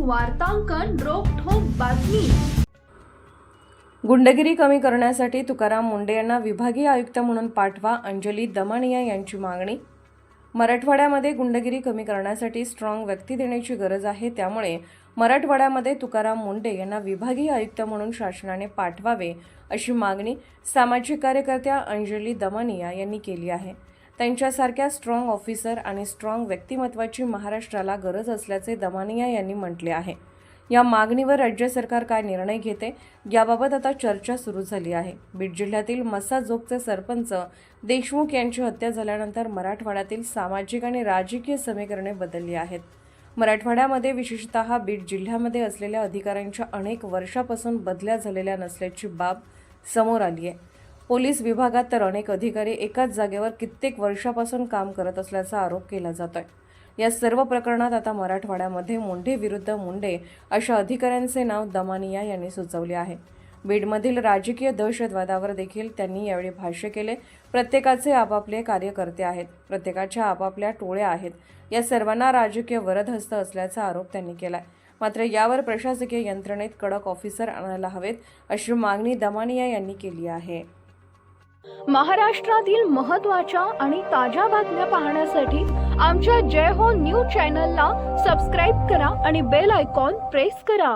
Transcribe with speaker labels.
Speaker 1: वार्तांकन रोखोक बातमी.
Speaker 2: गुंडगिरी कमी करण्यासाठी तुकाराम मुंडे यांना विभागीय आयुक्त म्हणून पाठवा अंजली दमानिया यांची मागणी. मराठवाड्यामध्ये गुंडगिरी कमी करण्यासाठी स्ट्रॉंग व्यक्ती देण्याची गरज आहे त्यामुळे मराठवाड्यामध्ये तुकाराम मुंडे यांना विभागीय आयुक्त म्हणून शासनाने पाठवावे अशी मागणी सामाजिक कार्यकर्त्या अंजली दमानिया यांनी केली आहे. त्यांच्यासारख्या स्ट्रॉंग ऑफिसर आणि स्ट्रॉंग व्यक्तिमत्वाची महाराष्ट्राला गरज असल्याचे दमानिया यांनी म्हटले आहे. या मागणीवर राज्य सरकार काय निर्णय घेते याबाबत आता चर्चा सुरू झाली आहे. बीड जिल्ह्यातील मसाजोगचे सरपंच देशमुख यांची हत्या झाल्यानंतर मराठवाड्यातील सामाजिक आणि राजकीय समीकरणे बदलली आहेत. मराठवाड्यामध्ये विशेषतः बीड जिल्ह्यामध्ये असलेल्या अधिकाऱ्यांच्या अनेक वर्षापासून बदल्या झालेल्या नसल्याची बाब समोर आली आहे. पोलीस विभागात तर अनेक अधिकारी एकाच जागेवर कित्येक वर्षापासून काम करत असल्याचा आरोप केला जातोय. या सर्व प्रकरणात आता मराठवाड्यामध्ये मुंढे विरुद्ध मुंडे अशा अधिकाऱ्यांचे नाव दमानिया यांनी सुचवले आहे. बीडमधील राजकीय दहशतवादावर देखील त्यांनी यावेळी भाष्य केले. प्रत्येकाचे आपापले कार्यकर्ते आहेत. प्रत्येकाच्या आपापल्या टोळ्या आहेत. या सर्वांना राजकीय वरदहस्त असल्याचा आरोप त्यांनी केलाय. मात्र यावर प्रशासकीय यंत्रणेत कडक ऑफिसर आणायला हवेत अशी मागणी दमानिया यांनी केली आहे.
Speaker 1: महाराष्ट्रातील महत्त्वाच्या आणि ताज्या बातम्या पाहण्यासाठी आमच्या जय हो न्यूज चॅनलला सबस्क्राईब करा आणि बेल आयकॉन प्रेस करा.